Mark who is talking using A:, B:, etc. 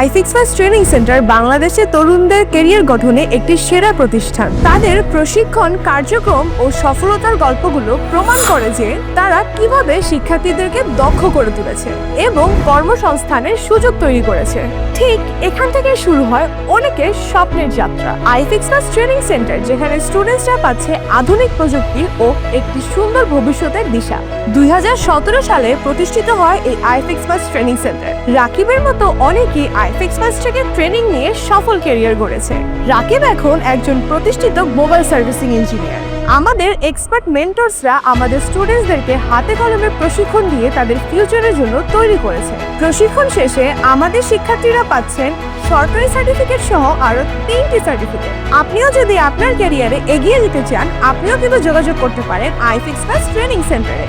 A: IFix first training centre বাংলাদেশের তরুণদের career গঠনে একটি সেরা প্রতিষ্ঠান। তাদের প্রশিক্ষণ, কার্যক্রম ও সফলতার গল্পগুলো প্রমাণ করে যে তারা কীভাবে শিক্ষার্থীদেরকে দক্ষ করে তুলেছে এবং কর্মসংস্থানের সুযোগ তৈরি করেছে। ঠিক এখান থেকে শুরু হয় অনেকের স্বপ্নের যাত্রা। আইফিক্স ফার্স্ট ট্রেনিং সেন্টার, যেখানে স্টুডেন্টসরা পাচ্ছে আধুনিক প্রযুক্তি ও একটি সুন্দর ভবিষ্যতের দিশা। দুই হাজার সতেরো সালে প্রতিষ্ঠিত হয় এই আইফিক্স ফার্স্ট ট্রেনিং সেন্টার। রাকিবের মতো অনেকেই আইফেক্স ফার্স্ট থেকে ট্রেনিং নিয়ে সফল ক্যারিয়ার গড়েছে। রাকিব এখন একজন প্রতিষ্ঠিত মোবাইল সার্ভিসিং ইঞ্জিনিয়ার আমাদের এক্সপার্ট মেন্টরসরা আমাদের স্টুডেন্টসদেরকে হাতে কলমে প্রশিক্ষণ দিয়ে তাদের ফিউচারের জন্য তৈরি করেছে। প্রশিক্ষণ শেষে আমাদের শিক্ষার্থীরা পাচ্ছেন সরকারি সার্টিফিকেট সহ আরও তিনটি সার্টিফিকেট আপনিও যদি আপনার ক্যারিয়ারে এগিয়ে যেতে চান, আপনিও কিন্তু যোগাযোগ করতে পারেন আইফিক্স ট্রেনিং সেন্টারে